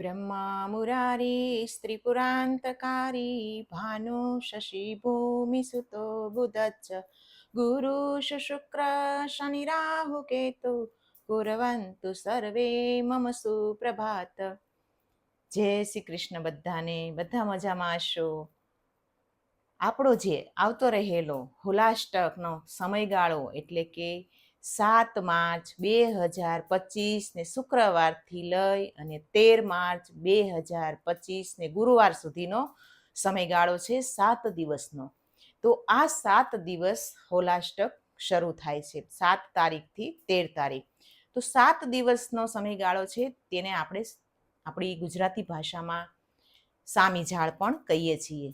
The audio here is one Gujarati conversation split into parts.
બ્રહ્મા મુરારીશ ત્રિપુરાંતકારી ભાનુ શશિભૂમિસુતો બુધચ્ચ ગુરુ શુક્ર શનિરાહુ કેતુ કુરવંતુ સર્વે મમ સુપ્રભાત જય શ્રી કૃષ્ણ બધાને બધા મજામાં હશો આપણો જે આવતો રહેલો, હુલાષ્ટકનો સમયગાળો એટલે કે સાત માર્ચ બે હજાર પચીસને શુક્રવારથી લઈ અને તેર માર્ચ બે હજાર પચીસને ગુરુવાર સુધીનો સમયગાળો છે સાત દિવસનો. તો આ સાત દિવસ હોલાષ્ટક શરૂ થાય છે. સાત તારીખથી તેર તારીખ. તો સાત દિવસનો સમયગાળો છે તેને આપણે આપણી ગુજરાતી ભાષામાં સામી ઝાડ પણ કહીએ છીએ.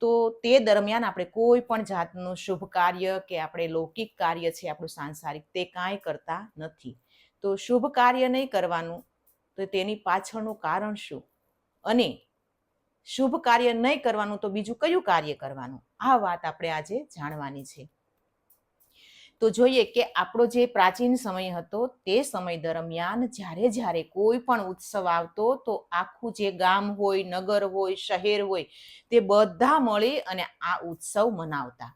તો તે દરમિયાન આપણે કોઈ પણ જાતનું શુભ કાર્ય કે આપણે લૌકિક કાર્ય છે, આપણું સાંસારિક, તે કાંઈ કરતા નથી. તો શુભ કાર્ય નહીં કરવાનું, તો તેની પાછળનું કારણ શું? અને શુભ કાર્ય નહીં કરવાનું, તો બીજું કયું કાર્ય કરવાનું? આ વાત આપણે આજે જાણવાની છે. તો જોઈએ કે આપણો જે પ્રાચીન સમય હતો, તે સમય દરમિયાન જ્યારે જ્યારે કોઈ પણ ઉત્સવ આવતો, તો આખું જે ગામ હોય, નગર હોય, શહેર હોય, તે બધા મળી અને આ ઉત્સવ મનાવતા.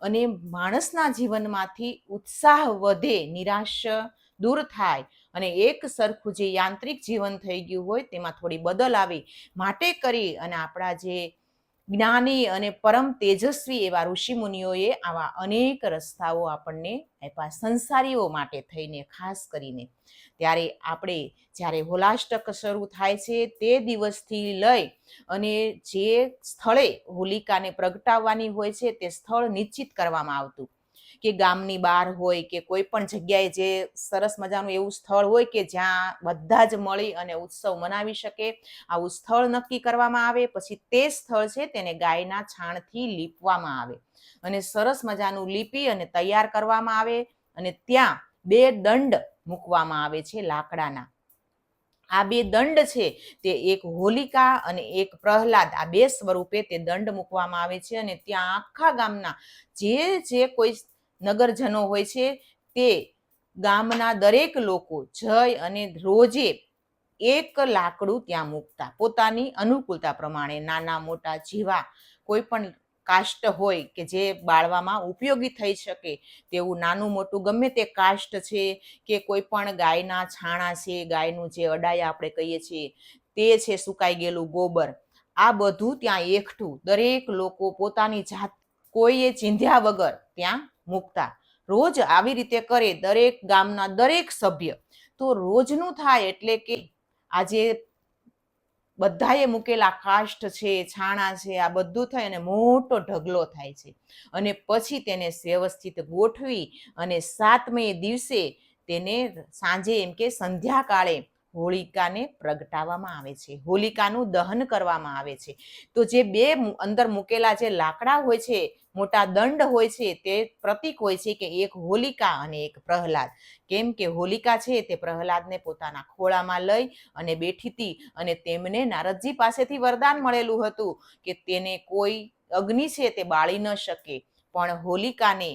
અને માણસના જીવનમાંથી ઉત્સાહ વધે, નિરાશ દૂર થાય અને એક સરખું જે યાંત્રિક જીવન થઈ ગયું હોય, તેમાં થોડી બદલ આવે. માટે કરી અને આપણા જે જ્ઞાની અને પરમ તેજસ્વી એવા ઋષિમુનિઓએ આવા અનેક રસ્તાઓ આપણને આપ્યા સંસારીઓ માટે થઈને, ખાસ કરીને. ત્યારે આપણે જ્યારે હોલાષ્ટક શરૂ થાય છે તે દિવસથી લઈ અને જે સ્થળે હોલિકાને પ્રગટાવવાની હોય છે તે સ્થળ નિશ્ચિત કરવામાં આવતું. કે ગામની બહાર હોય કે કોઈ પણ જગ્યાએ જે સરસ મજાનું એવું સ્થળ હોય કે જ્યાં બધા જ મળી અને ઉત્સવ મનાવી શકે, આવું સ્થળ નક્કી કરવામાં આવે, પછી તે સ્થળ છે તેને ગાયના છાણથી લીપવામાં આવે. અને સરસ મજાનું લીપી અને તૈયાર કરવામાં આવે અને ત્યાં બે દંડ મૂકવામાં આવે છે લાકડાના. આ બે દંડ છે તે એક હોલિકા અને એક પ્રહલાદ. આ બે સ્વરૂપે તે દંડ મૂકવામાં આવે છે અને ત્યાં આખા ગામના જે જે કોઈ નગરજનો હોય છે તે ગામના દરેક લોકો જઈ અને રોજે એક લાકડું ત્યાં મૂકતા. પોતાની અનુકૂળતા પ્રમાણે નાના મોટા જેવા કોઈ પણ કાષ્ટ હોય કે જે બાળવામાં ઉપયોગી થઈ શકે તેવું નાનું મોટું ગમે તે કાષ્ટ છે કે કોઈ પણ ગાયના છાણા છે, ગાયનું જે અડાયા આપણે કહીએ છીએ તે છે સુકાઈ ગયેલું ગોબર. આ બધું ત્યાં એકઠું દરેક લોકો પોતાની જાત કોઈએ ચીંધ્યા વગર ત્યાં મૂકતા. રોજ આવી રીતે કરે દરેક ગામના દરેક સભ્ય. તો રોજનું થાય એટલે કે આજે બધાએ મૂકેલા કાષ્ટ છે, છાણા છે, આ બધું થાય અને મોટો ઢગલો થાય છે. અને પછી તેને વ્યવસ્થિત ગોઠવી અને સાતમે દિવસે તેને સાંજે એમ કે સંધ્યાકાળે હોલિકાને પ્રગટાવવામાં આવે છે, હોલિકાનું દહન કરવામાં આવે છે. તો જે બે અંદર મૂકેલા જે લાકડા હોય છે, મોટા દંડ હોય છે, તે પ્રતીક હોય છે કે એક હોલિકા અને એક પ્રહલાદ. કેમ કે હોલિકા છે તે પ્રહલાદને પોતાના ખોળામાં લઈ અને બેઠી હતી અને તેમને નારદજી પાસેથી વરદાન મળેલું હતું કે તેને કોઈ અગ્નિ છે તે બાળી ન શકે. પણ હોલિકાને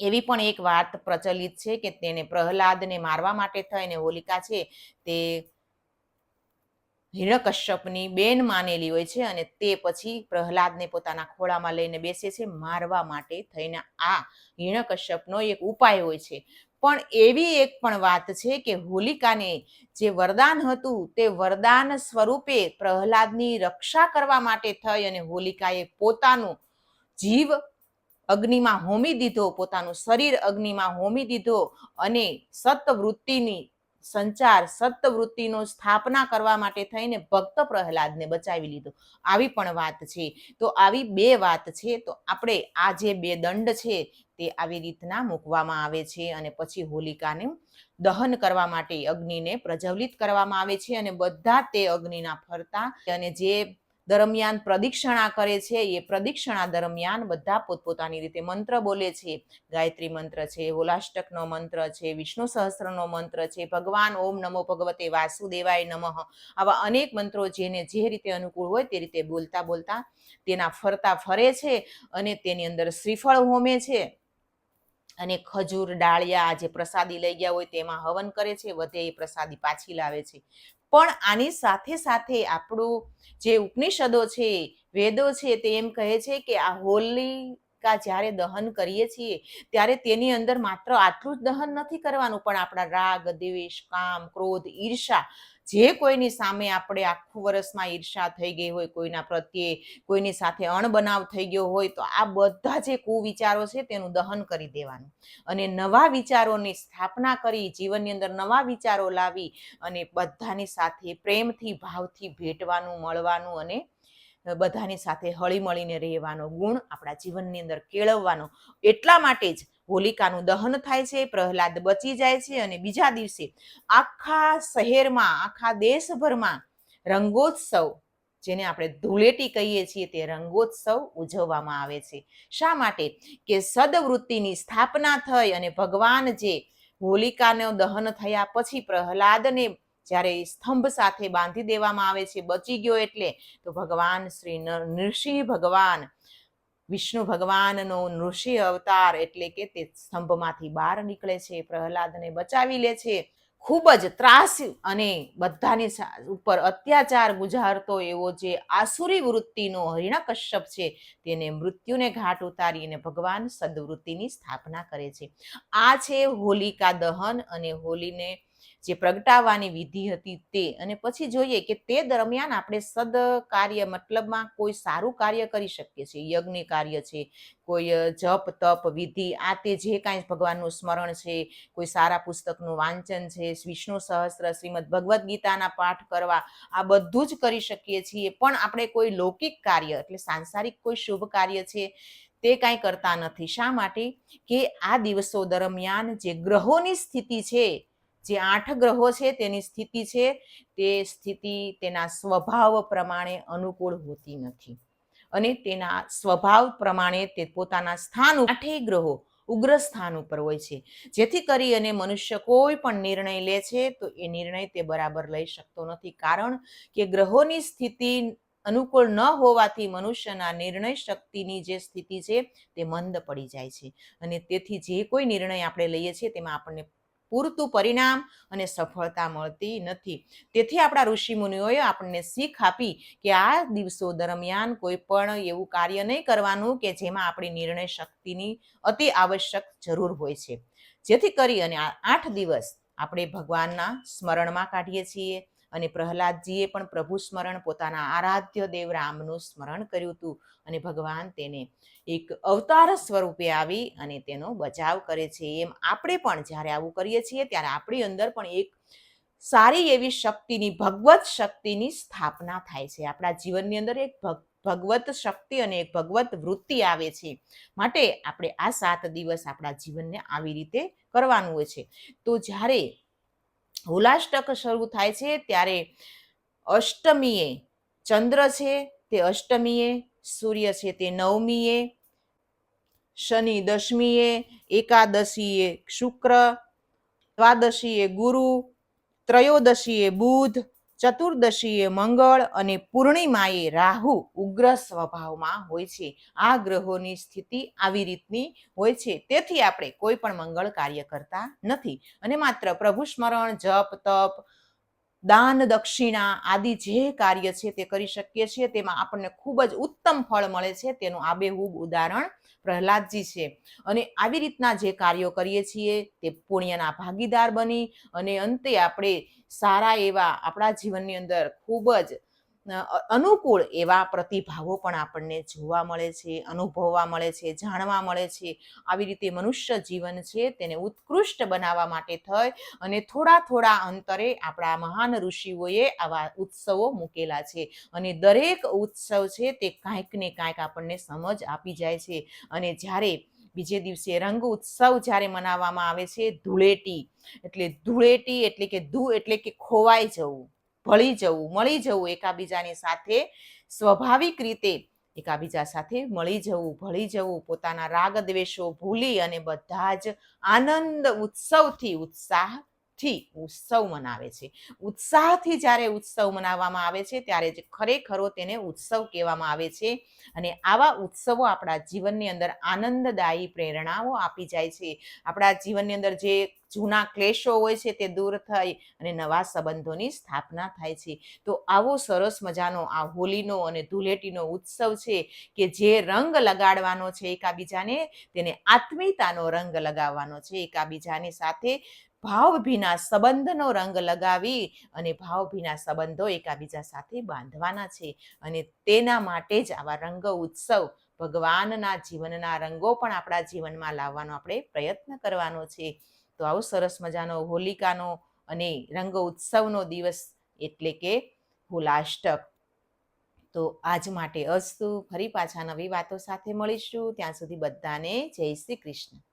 એવી પણ એક વાત પ્રચલિત છે કે તેને પ્રહલાદને મારવા માટે થઈને હોલિકા છે તે હિરણકશ્યપની બેન માનેલી હોય છે અને તે પછી પ્રહલાદને પોતાના ખોળામાં લઈને બેસે છે મારવા માટે થઈને આ હિરણકશ્યપનો એક ઉપાય હોય છે. પણ એવી એક પણ વાત છે કે હોલિકાને જે વરદાન હતું તે વરદાન સ્વરૂપે પ્રહલાદની રક્ષા કરવા માટે થઈ અને હોલિકાએ પોતાનું જીવ અગ્નિમાં હોમી દીધો, પોતાનું શરીર અગ્નિમાં હોમી દીધો અને સત્વૃત્તિની સંચાર, સત્વૃત્તિનો સ્થાપના કરવા માટે થઈને ભક્ત પ્રહલાદને બચાવી લીધો. આવી પણ વાત છે. તો આવી બે વાત છે. તો આપણે આ જે બે દંડ છે તે આવી રીતના મૂકવામાં આવે છે અને પછી હોલિકાને દહન કરવા માટે અગ્નિને પ્રજ્વલિત કરવામાં આવે છે અને બધા તે અગ્નિના ફરતા અને જે દરમિયાન પ્રદિક્ષણા કરે છે. એ પ્રદિક્ષણા દરમિયાન બધા પોતપોતાની રીતે મંત્ર બોલે છે. ગાયત્રી મંત્ર છે, હોલાષ્ટકનો મંત્ર છે, વિષ્ણુ સહસ્રનો મંત્ર છે, ભગવાન ઓમ નમો ભગવતે વાસુદેવાય નમઃ. આવા અનેક મંત્રો જેને જે રીતે અનુકૂળ હોય તે રીતે બોલતા બોલતા તેના ફરતા ફરે છે અને તેની અંદર શ્રીફળ હોમે છે. અને ખજૂર, ડાળિયા જે પ્રસાદી લઈ ગયા હોય તેમાં હવન કરે છે. વધે એ પ્રસાદી પાછી લાવે છે. પણ આની સાથે સાથે આપણું જે ઉપનિષદો છે, વેદો છે તે એમ કહે છે કે આ હોલિકા જ્યારે દહન કરીએ છીએ, ત્યારે તેની અંદર માત્ર આટલું જ દહન નથી કરવાનું પણ આપણા રાગ, દ્વેષ, કામ, ક્રોધ, ઈર્ષા જે કોઈની સામે આપણે આખું વર્ષમાં ઈર્ષા થઈ ગઈ હોય, કોઈના પ્રત્યે કોઈની સાથે અણબનાવ થઈ ગયો હોય, તો આ બધા જે કુવિચારો છે તેનું દહન કરી દેવાનું. અને નવા વિચારોની સ્થાપના કરી, જીવનની અંદર નવા વિચારો લાવી અને બધાની સાથે પ્રેમથી, ભાવથી ભેટવાનું, મળવાનું અને બધાની સાથે હળીમળીને રહેવાનો ગુણ આપણા જીવનની અંદર કેળવવાનો. એટલા માટે જ હોલિકાનું દહન થાય છે, પ્રહલાદ બચી જાય છે અને બીજા દિવસે આખા શહેરમાં, આખા દેશભરમાં રંગોત્સવ, જેને આપણે ધૂળેટી કહીએ છીએ, તે રંગોત્સવ ઉજવવામાં આવે છે. શા માટે? કે સદવૃત્તિની સ્થાપના થઈ અને ભગવાન જે હોલિકાનો દહન થયા પછી પ્રહલાદને જ્યારે સ્તંભ સાથે બાંધી દેવામાં આવે છે, બચી ગયો એટલે, તો ભગવાન શ્રી નર- નૃસિંહ ભગવાન વિષ્ણુ ભગવાનનો ઋષિ અવતાર એટલે કે તે સ્તંભમાંથી બહાર નીકળે છે, પ્રહલાદને બચાવી લે છે. ખૂબ જ ત્રાસ અને બધાની ઉપર અત્યાચાર ગુજારતો એવો જે આસુરી વૃત્તિનો હરિણકશ્યપ છે, તેને મૃત્યુને ઘાટ ઉતારીને ભગવાન સદવૃત્તિની સ્થાપના કરે છે. આ છે હોલિકા દહન અને હોલીને જે પ્રગટાવવાની વિધિ હતી તે. અને પછી જોઈએ કે તે દરમિયાન આપણે સદ કાર્ય મતલબમાં કોઈ સારું કાર્ય કરી શકીએ છીએ. યજ્ઞ કાર્ય છે, કોઈ જપ, તપ, વિધિ, આ તે જે કાંઈ ભગવાનનું સ્મરણ છે, કોઈ સારા પુસ્તકનું વાંચન છે, વિષ્ણુ સહસ્ત્ર, શ્રીમદ ભગવદ્ ગીતાના પાઠ કરવા, આ બધું જ કરી શકીએ છીએ. પણ આપણે કોઈ લૌકિક કાર્ય એટલે સાંસારિક કોઈ શુભ કાર્ય છે, તે કાંઈ કરતા નથી. શા માટે? કે આ દિવસો દરમિયાન જે ગ્રહોની સ્થિતિ છે જે આઠ ગ્રહો છે તેની સ્થિતિ છે, તે સ્થિતિ તેના સ્વભાવ પ્રમાણે અનુકૂળ હોતી નથી. અને તેના સ્વભાવ પ્રમાણે તે પોતાના સ્થાન આઠેય ગ્રહો ઉગ્ર સ્થાન ઉપર હોય છે. જેથી કરી અને મનુષ્ય કોઈ પણ નિર્ણય લે છે, તો એ નિર્ણય તે બરાબર લઈ શકતો નથી. કારણ કે ગ્રહોની સ્થિતિ અનુકૂળ ન હોવાથી મનુષ્યના નિર્ણય શક્તિની જે સ્થિતિ છે, તે મંદ પડી જાય છે. અને તેથી જે કોઈ નિર્ણય આપણે લઈએ છીએ, તેમાં આપણને પૂરતું પરિણામ અને સફળતા મળતી નથી. તેથી આપણા ઋષિ મુનિઓએ આપણને શીખ આપી કે આ દિવસો દરમિયાન કોઈ પણ એવું કાર્ય નહીં કરવાનું કે જેમાં આપણી નિર્ણય શક્તિની અતિ આવશ્યક જરૂર હોય છે. જેથી કરી અને આ આઠ દિવસ આપણે ભગવાનના સ્મરણમાં કાઢીએ છીએ. અને પ્રહલાદજીએ પણ પ્રભુ સ્મરણ પોતાના આરાધ્ય દેવ રામનું સ્મરણ કર્યું હતું અને ભગવાન તેને એક અવતાર સ્વરૂપે આવી અને તેનો બચાવ કરે છે. એમ આપણે પણ જ્યારે આવું કરીએ છીએ ત્યારે આપણી અંદર પણ એક સારી એવી શક્તિની, ભગવત શક્તિની સ્થાપના થાય છે. આપણા જીવનની અંદર એક ભગ- ભગવત શક્તિ અને એક ભગવત વૃત્તિ આવે છે. માટે આપણે આ સાત દિવસ આપણા જીવનને આવી રીતે કરવાનું હોય છે. તો જ્યારે હોલાષ્ટક શરૂ થાય છે ત્યારે અષ્ટમીએ ચંદ્ર છે, તે અષ્ટમીએ સૂર્ય છે, તે નવમીએ શનિ દશમીએ, એકાદશીએ શુક્ર, દ્વાદશીએ ગુરુ, ત્રયોદશીએ બુધ ચતુર્દશીએ મંગળ અને પૂર્ણિમાએ રાહુ ઉગ્ર સ્વભાવમાં હોય છે. આ ગ્રહોની સ્થિતિ આવી રીતની હોય છે. તેથી આપણે કોઈ પણ મંગળ કાર્ય કરતા નથી. અને માત્ર પ્રભુ સ્મરણ, જપ, તપ, દાન, દક્ષિણા આદિ જે કાર્ય છે તે કરી શકીએ છીએ. તેમાં આપણને ખૂબ જ ઉત્તમ ફળ મળે છે. તેનું આબેહૂબ ઉદાહરણ પ્રહલાદજી છે. અને આવી રીતના જે કાર્યો કરીએ છીએ, તે પુણ્યના ભાગીદાર બની અને અંતે આપણે સારા એવા આપણા જીવનની અંદર ખૂબ જ અનુકૂળ એવા પ્રતિભાવો પણ આપણને જોવા મળે છે, અનુભવવા મળે છે, જાણવા મળે છે. આવી રીતે મનુષ્ય જીવન છે તેને ઉત્કૃષ્ટ બનાવવા માટે થઈ અને થોડા થોડા અંતરે આપણા મહાન ઋષિઓએ આવા ઉત્સવો મૂકેલા છે. અને દરેક ઉત્સવ છે તે કાંઈક ને કાંઈક આપણને સમજ આપી જાય છે. અને જ્યારે બીજે દિવસે રંગ ઉત્સવ જ્યારે મનાવવામાં આવે છે ધૂળેટી, એટલે ધૂળેટી એટલે કે ધૂ એટલે કે ખોવાઈ જવું. ભળી જવું, મળી જવું એકાબીજાની સાથે, સ્વાભાવિક રીતે એકાબીજા સાથે મળી જવું, ભળી જવું, પોતાના રાગ દ્વેષો ભૂલી અને બધા જ આનંદ ઉત્સવથી ઉત્સાહ થી ઉત્સવ મનાવે છે. ઉત્સાહથી જ્યારે ઉત્સવ મનાવવામાં આવે છે, ત્યારે જ ખરેખરો તેને ઉત્સવ કહેવામાં આવે છે. અને આવા ઉત્સવો આપણા જીવનની અંદર આનંદદાયી પ્રેરણાઓ આપી જાય છે. આપણા જીવનની અંદર જે જૂના ક્લેશો હોય છે, તે દૂર થઈ અને નવા સંબંધોની સ્થાપના થાય છે. તો આવો સરસ મજાનો આ હોલીનો અને ધૂળેટીનો ઉત્સવ છે કે જે રંગ લગાડવાનો છે એકાબીજાને, તેને આત્મીયતાનો રંગ લગાવવાનો છે એકાબીજાની સાથે ભાવભીના સંબંધનો રંગ લગાવી અને ભાવભીના સંબંધો એકાબીજા સાથે બાંધવાના છે. અને તેના માટે જ આવા રંગ ઉત્સવ ભગવાનના જીવનના રંગો પણ આપણા જીવનમાં લાવવાનો આપણે પ્રયત્ન કરવાનો છે. તો આવો સરસ મજાનો હોલિકાનો અને રંગ ઉત્સવનો દિવસ એટલે કે હોલાષ્ટક. તો આજ માટે અસ્તુ. ફરી પાછા નવી વાતો સાથે મળીશું. ત્યાં સુધી બધાને જય શ્રી કૃષ્ણ.